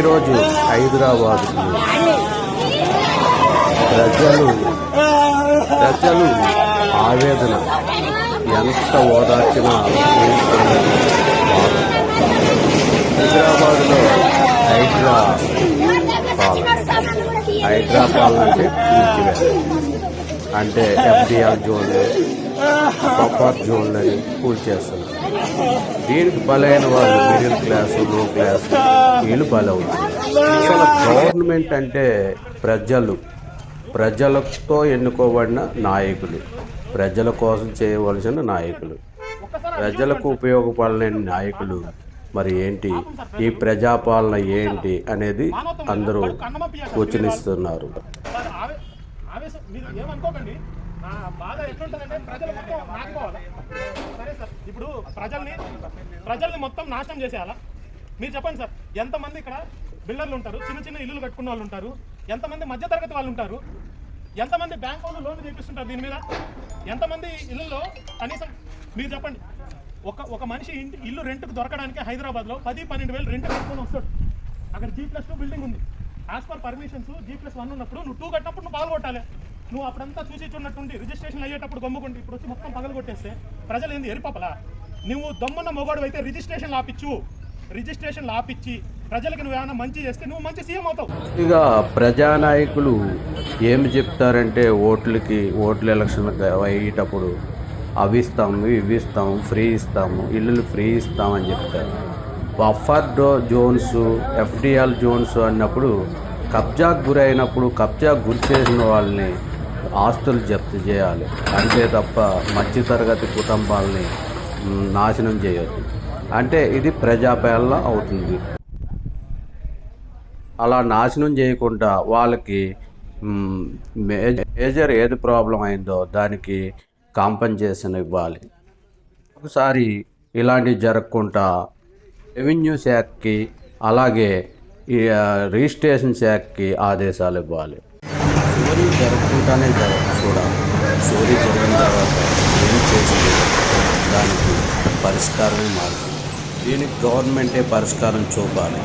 ఈరోజు హైదరాబాద్. ప్రజలు ప్రజలు ఆవేదన. ఎంత ఓదార్చినా హైదరాబాద్లో హైడ్రా పాలన. హైడ్రా పాలన అంటే అంటే ఎఫ్డిఆర్ జోన్. బఫర్ జోన్లని కూల్చేస్తున్నారు దీనికి బలైన వాళ్ళు మిడిల్ క్లాస్లో క్లాస్ వీళ్ళు బలవుతారు అసలు గవర్నమెంట్ అంటే ప్రజలు. ప్రజలతో ఎన్నుకోబడిన నాయకులు. ప్రజల కోసం చేయవలసిన నాయకులు. ప్రజలకు ఉపయోగపడలేని నాయకులు. మరి ఏంటి? ఈ ప్రజాపాలన ఏంటి అనేది అందరూ సూచనిస్తున్నారు నా బాధ ఎట్లుంటుందంటే ప్రజలు మొత్తం నాటుకోవాలి? సరే సార్ ఇప్పుడు ప్రజల్ని ప్రజల్ని మొత్తం నాశనం చేసేయాలా? మీరు చెప్పండి సార్ ఎంతమంది ఇక్కడ బిల్డర్లు ఉంటారు? చిన్న చిన్న ఇల్లులు కట్టుకున్న వాళ్ళు ఉంటారు? ఎంతమంది మధ్యతరగతి వాళ్ళు ఉంటారు? ఎంతమంది బ్యాంక్ వాళ్ళు లోన్లు చేపిస్తుంటారు దీని మీద? ఎంతమంది ఇళ్ళల్లో కనీసం మీరు చెప్పండి ఒక ఒక మనిషి ఇంటి ఇల్లు రెంట్కి దొరకడానికి హైదరాబాద్లో పది పన్నెండు వేలు రెంట్ కట్టుకొని వస్తాడు. అక్కడ జీ ప్లస్ టూ బిల్డింగ్ ఉంది. As per permissions G plus one ఉన్నప్పుడు నువ్వు టూ కట్టినప్పుడు నువ్వు పాల్గొట్టాలి నువ్వు అప్పుడంతా చూసి చూడనట్టుండి రిజిస్ట్రేషన్ అయ్యేటప్పుడు గమ్ముకుంటే ఇప్పుడు వచ్చి మొత్తం పగలు కొట్టేస్తే ప్రజలు ఏంది ఎరిపపలా? నువ్వు దమ్మున్న మొగాడు అయితే రిజిస్ట్రేషన్ ఆపిచ్చు రిజిస్ట్రేషన్ ఆపిచ్చి ప్రజలకు నువ్వు ఏమైనా మంచి చేస్తే నువ్వు మంచి సీఎం అవుతావు. ఇక ప్రజానాయకులు ఏమి చెప్తారంటే ఓట్లకి ఓట్ల ఎలక్షన్ అయ్యేటప్పుడు అవి ఇస్తాము ఇవి ఇస్తాము ఫ్రీ ఇస్తాము ఇల్లులు ఫ్రీ ఇస్తామని చెప్తారు. బఫర్ డో జోన్స్ ఎఫ్డిఎల్ జోన్స్ అన్నప్పుడు కబ్జాకు గురైనప్పుడు కబ్జాకు గురి చేసిన వాళ్ళని ఆస్తులు జప్తు చేయాలి. అంతే తప్ప మధ్యతరగతి కుటుంబాలని నాశనం చేయొద్దు. అంటే ఇది ప్రజాపాలన అవుతుంది. అలా నాశనం చేయకుండా వాళ్ళకి మేజర్ ఏది ప్రాబ్లం అయిందో దానికి కాంపన్సేషన్ ఇవ్వాలి. ఒకసారి ఇలాంటివి జరగకుండా రెవెన్యూ శాఖకి అలాగే ఈ రిజిస్ట్రేషన్ శాఖకి ఆదేశాలు ఇవ్వాలి. చోరీ జరగకుండానే జరగ చూడాలి చోరీ జరిగిన తర్వాత ఏం చేస్తుంది దానికి పరిష్కారమే మారుతుంది. దీనికి గవర్నమెంటే పరిష్కారం చూపాలి.